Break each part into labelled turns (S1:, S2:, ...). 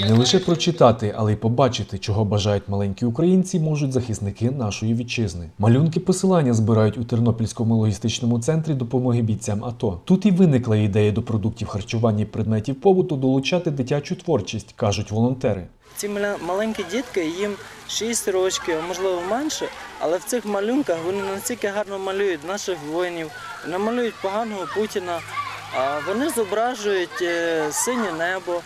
S1: Не лише прочитати, але й побачити, чого бажають маленькі українці, можуть захисники нашої вітчизни. Малюнки посилання збирають у Тернопільському логістичному центрі допомоги бійцям АТО. Тут і виникла ідея до продуктів харчування і предметів побуту долучати дитячу творчість, кажуть волонтери.
S2: Ці маленькі дітки, їм 6 років, можливо менше, але в цих малюнках вони настільки гарно малюють наших воїнів, намалюють поганого Путіна. А вони зображують е, синє небо,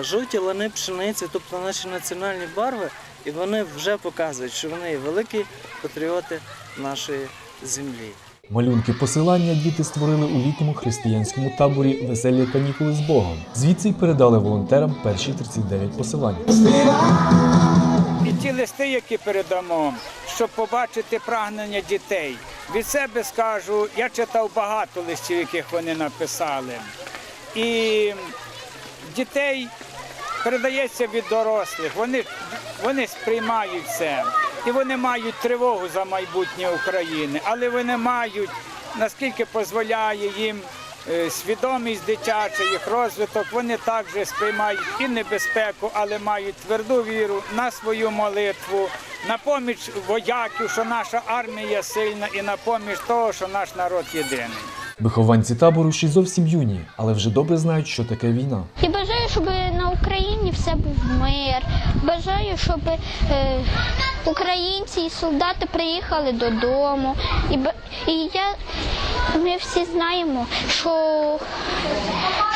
S2: жовті лани пшениці, тобто наші національні барви, і вони вже показують, що вони великі патріоти нашої землі.
S1: Малюнки посилання діти створили у літньому християнському таборі Веселі канікули з Богом. Звідси й передали волонтерам перші 39 посилань.
S3: І ті листи, які передамо, щоб побачити прагнення дітей. Від себе скажу, я читав багато листів, яких вони написали. І дітей передається від дорослих. Вони, вони сприймають це. І вони мають тривогу за майбутнє України, але вони мають, наскільки дозволяє їм е, свідомість дитяча, їх розвиток, вони також сприймають і небезпеку, але мають тверду віру на свою молитву, на поміч вояків, що наша армія сильна, і на поміч того, що наш народ єдиний.
S1: Вихованці табору ще зовсім юні, але вже добре знають, що таке війна.
S4: І бажаю, щоб на Україні все був мир. Бажаю, щоб е, українці і солдати приїхали додому. І, і я, ми всі знаємо, що,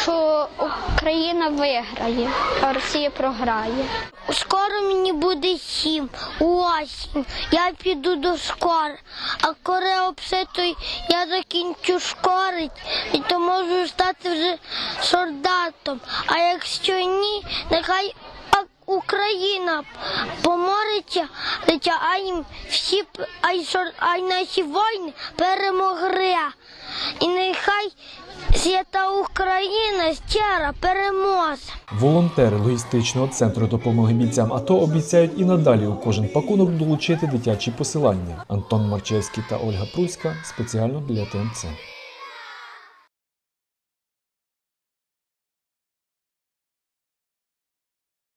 S4: що Україна виграє, а Росія програє.
S5: Скоро мені буде сім, осінь. Я піду до школи. А коли обситою я закінчу школить, і то можу стати вже солдатом. А якщо ні, нехай Україна помориться, дитя, а їм всі п- а й сор- а й наші воїни перемогли. І нехай свята Україна щира переможе.
S1: Волонтери логістичного центру допомоги бійцям АТО обіцяють і надалі у кожен пакунок долучити дитячі посилання. Антон Марчевський та Ольга Пруська спеціально для ТМЦ.